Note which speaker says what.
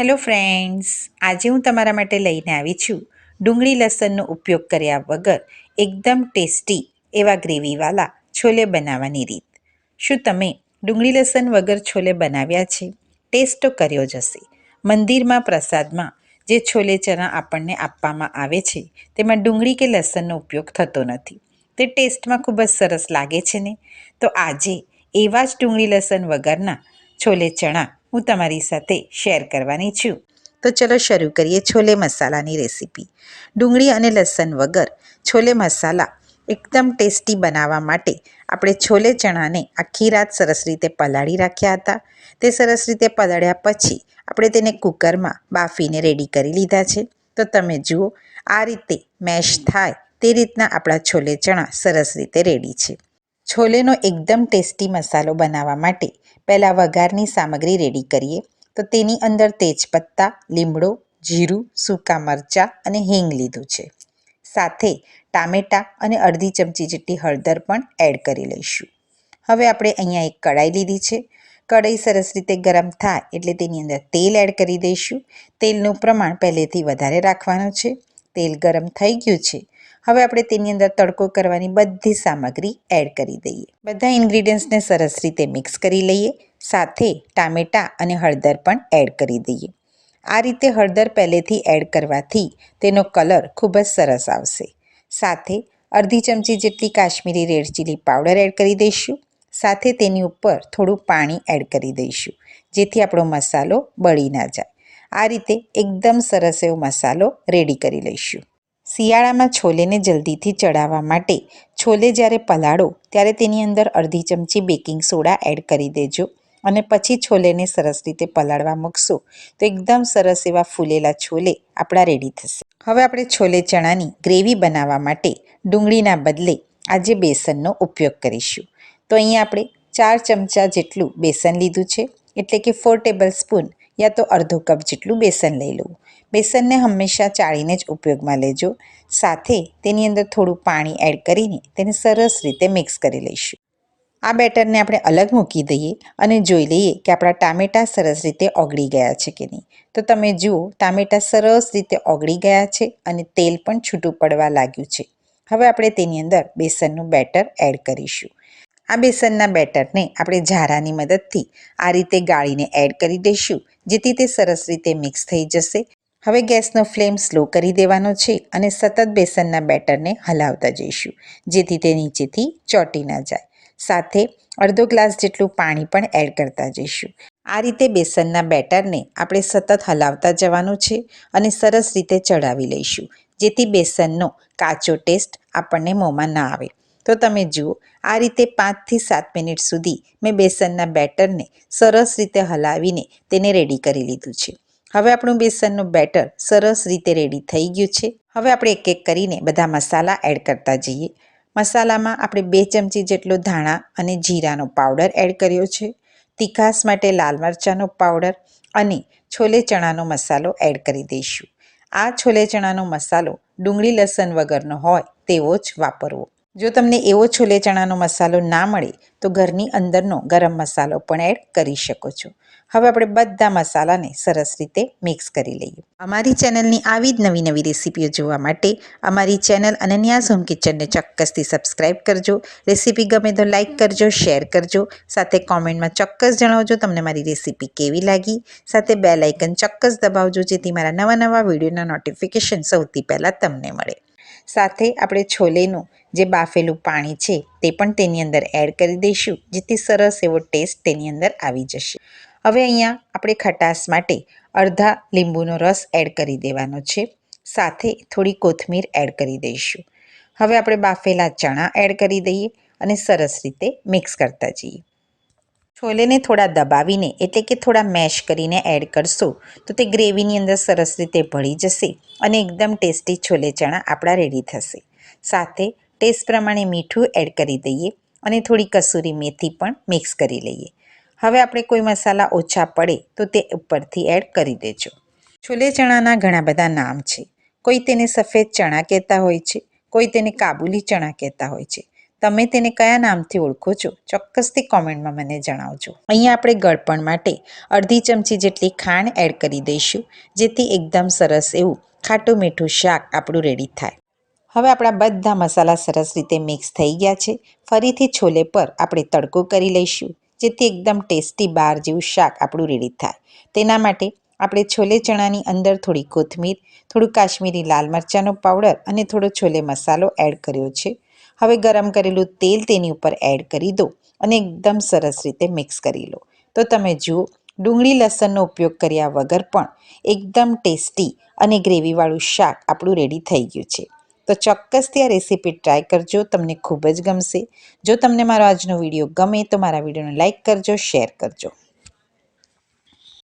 Speaker 1: Hello friends, આજે હું તમારા માટે લઈને આવી છું ડુંગળી લસણનો ઉપયોગ કર્યા વગર એકદમ ટેસ્ટી એવા ગ્રેવીવાળા છોલે બનાવવાની રીત. શું તમે ડુંગળી લસણ વગર છોલે બનાવ્યા છે? ટેસ્ટ તો કર્યો જ હશે. મંદિરમાં, પ્રસાદમાં જે છોલે ચણા આપણને આપવામાં આવે છે, તેમાં ડુંગળી કે લસણનો ઉપયોગ થતો નથી. તે ટેસ્ટમાં ખૂબ જ સરસ લાગે છે ને? તો આજે એવા જ ડુંગળી લસણ વગરના છોલે ચણા હું તમારી સાથે શેર કરવાની છું. તો ચલો શરૂ કરીએ છોલે મસાલાની રેસીપી ડુંગળી અને લસણ વગર છોલે મસાલા એકદમ ટેસ્ટી બનાવવા માટે આપણે છોલે ચણાને આખી રાત સરસ રીતે પલાળી રાખ્યા હતા. તે સરસ રીતે પલાળ્યા પછી આપણે તેને કુકરમાં બાફીને રેડી કરી લીધા છે. તો તમે જુઓ, આ રીતે મેશ થાય તે રીતના આપણા છોલે ચણા સરસ રીતે રેડી છે. છોલેનો એકદમ ટેસ્ટી મસાલો બનાવવા માટે પહેલાં વઘારની સામગ્રી રેડી કરીએ. તો તેની અંદર તેજપત્તા, લીમડો, જીરું, સૂકા મરચાં અને હિંગ લીધું છે. સાથે ટામેટાં અને અડધી ચમચી જેટલી હળદર પણ એડ કરી લઈશું. હવે આપણે અહીંયા એક કડાઈ લીધી છે. કઢાઈ સરસ રીતે ગરમ થાય એટલે તેની અંદર તેલ એડ કરી દઈશું. તેલનું પ્રમાણ પહેલેથી વધારે રાખવાનું છે. તેલ ગરમ થઈ ગયું છે. હવે આપણે તેની અંદર તડકો કરવાની બધી સામગ્રી એડ કરી દઈએ. બધા ઇન્ગ્રીડિયન્ટ્સને સરસ રીતે મિક્સ કરી લઈએ. સાથે ટામેટાં અને હળદર પણ એડ કરી દઈએ. આ રીતે હળદર પહેલેથી એડ કરવાથી તેનો કલર ખૂબ જ સરસ આવશે. સાથે અડધી ચમચી જેટલી Kashmiri red chilli powder add કરી દઈશું. સાથે તેની ઉપર થોડું પાણી એડ કરી દઈશું, જેથી આપણો મસાલો બળી ના જાય. આ રીતે એકદમ સરસ એવો મસાલો રેડી કરી લઈશું. શિયાળામાં છોલેને જલ્દીથી ચડાવવા માટે. છોલે જ્યારે પલાળો, ત્યારે તેની અંદર અડધી ચમચી બેકિંગ સોડા એડ કરી દેજો અને પછી છોલેને સરસ રીતે પલાળવા મૂકશો. તો એકદમ સરસ એવા ફૂલેલા છોલે આપણા રેડી થશે. હવે આપણે છોલે ચણાની ગ્રેવી બનાવવા માટે ડુંગળીના બદલે આજે બેસનનો ઉપયોગ કરીશું. તો અહીંયા આપણે ચાર ચમચા જેટલું બેસન લીધું છે. એટલે કે ફોર ટેબલ સ્પૂન યા તો અડધો કપ જેટલું બેસન લઈ લઉં બેસનને હંમેશા ચાળીને જ ઉપયોગમાં લેજો. સાથે તેની અંદર થોડું પાણી એડ કરીને તેને સરસ રીતે મિક્સ કરી લઈશું. આ બેટરને આપણે અલગ મૂકી દઈએ અને જોઈ લઈએ કે આપણા ટામેટાં સરસ રીતે ઓગળી ગયા છે કે નહીં. તો તમે જુઓ, ટામેટાં સરસ રીતે ઓગળી ગયા છે અને તેલ પણ છૂટું પડવા લાગ્યું છે. હવે આપણે તેની અંદર બેસનનું બેટર એડ કરીશું. આ બેસનના બેટરને આપણે ઝારાની મદદથી આ રીતે ગાળીને એડ કરી દઈશું, જેથી તે સરસ રીતે મિક્સ થઈ જશે. હવે ગેસનો ફ્લેમ સ્લો કરી દેવાનો છે અને સતત બેસનના બેટરને હલાવતા જઈશું, જેથી તે નીચેથી ચોંટી ના જાય. સાથે અડધો ગ્લાસ જેટલું પાણી પણ એડ કરતા જઈશું. આ રીતે બેસનના બેટરને આપણે સતત હલાવતા જવાનું છે અને સરસ રીતે ચડાવી લઈશું, જેથી બેસનનો કાચો ટેસ્ટ આપણને મોંમાં ના આવે. તો તમે જુઓ, આ રીતે પાંચથી સાત મિનિટ સુધી મેં બેસનના બેટરને સરસ રીતે હલાવીને તેને રેડી કરી લીધું છે. હવે આપણું બેસનનું બેટર સરસ રીતે રેડી થઈ ગયું છે. હવે આપણે એક એક કરીને બધા મસાલા એડ કરતા જઈએ. મસાલામાં આપણે બે ચમચી જેટલો ધાણા અને જીરાનો પાવડર એડ કર્યો છે. તીખાસ માટે લાલ મરચાંનો પાવડર અને છોલે ચણાનો મસાલો એડ કરી દઈશું. આ છોલે ચણાનો મસાલો ડુંગળી લસણ વગરનો હોય તેવો જ વાપરવો. જો તમને એવો છોલે ચણાનો મસાલો ના મળે, તો ઘરની અંદરનો ગરમ મસાલો પણ એડ કરી શકો છો. હવે આપણે બધા મસાલાને સરસ રીતે મિક્સ કરી લઈએ. અમારી ચેનલની આવી જ નવી નવી રેસીપીઓ જોવા માટે અમારી ચેનલ અનન્યાઝ હોમ કિચનને ચોક્કસથી સબસ્ક્રાઈબ કરજો. રેસીપી ગમે તો લાઇક કરજો, શેર કરજો. સાથે કોમેન્ટમાં ચોક્કસ જણાવજો તમને મારી રેસીપી કેવી લાગી. સાથે બે લાઇકન ચોક્કસ દબાવજો જેથી મારા નવા નવા વિડીયોના નોટિફિકેશન સૌથી પહેલાં તમને મળે. સાથે આપણે છોલેનું જે બાફેલું પાણી છે તે પણ તેની અંદર એડ કરી દઈશું, જેથી સરસ એવો ટેસ્ટ તેની અંદર આવી જશે. હવે અહીંયા આપણે ખટાશ માટે અડધા લીંબુનો રસ એડ કરી દેવાનો છે, સાથે થોડી કોથમીર એડ કરી દઈશું. હવે આપણે બાફેલા ચણા એડ કરી દઈએ અને સરસ રીતે મિક્સ કરતા જઈએ. છોલેને થોડા દબાવીને, એટલે કે થોડા મેશ કરીને એડ કરશો, તો તે ગ્રેવીની અંદર સરસ રીતે ભળી જશે અને એકદમ ટેસ્ટી છોલે ચણા આપણા રેડી થશે. સાથે ટેસ્ટ પ્રમાણે મીઠું એડ કરી દઈએ અને થોડી કસૂરી મેથી પણ મિક્સ કરી લઈએ. હવે આપણે કોઈ મસાલા ઓછા પડે, તો તે ઉપરથી એડ કરી દેજો. છોલે ચણાના ઘણા બધા નામ છે. કોઈ તેને સફેદ ચણા કહેતા હોય છે, કોઈ તેને કાબુલી ચણા કહેતા હોય છે. તમે તેને કયા નામથી ઓળખો છો, ચોક્કસથી કોમેન્ટમાં મને જણાવજો. અહીંયા આપણે ગળપણ માટે અડધી ચમચી જેટલી ખાંડ એડ કરી દઈશું, જેથી એકદમ સરસ એવું ખાટું મીઠું શાક આપણું રેડી થાય. હવે આપણા બધા મસાલા સરસ રીતે મિક્સ થઈ ગયા છે. ફરીથી છોલે પર આપણે તડકો કરી લઈશું, જેથી એકદમ ટેસ્ટી બાર જેવું શાક આપણું રેડી થાય. તેના માટે આપણે છોલે ચણાની અંદર થોડી કોથમીર, થોડું કાશ્મીરી લાલ મરચાંનો પાવડર અને થોડો છોલે મસાલો એડ કર્યો છે. હવે ગરમ કરેલું તેલ તેની ઉપર એડ કરી દો અને એકદમ સરસ રીતે મિક્સ કરી લો. તો તમે જુઓ, ડુંગળી લસણનો ઉપયોગ કર્યા વગર પણ એકદમ ટેસ્ટી અને ગ્રેવીવાળું શાક આપણું રેડી થઈ ગયું છે. તો ચોક્કસથી આ રેસીપી ટ્રાય કરજો, તમને ખૂબ જ ગમશે. જો તમને મારો આજનો વીડિયો ગમે તો મારા વિડીયોને લાઇક કરજો, શેર કરજો.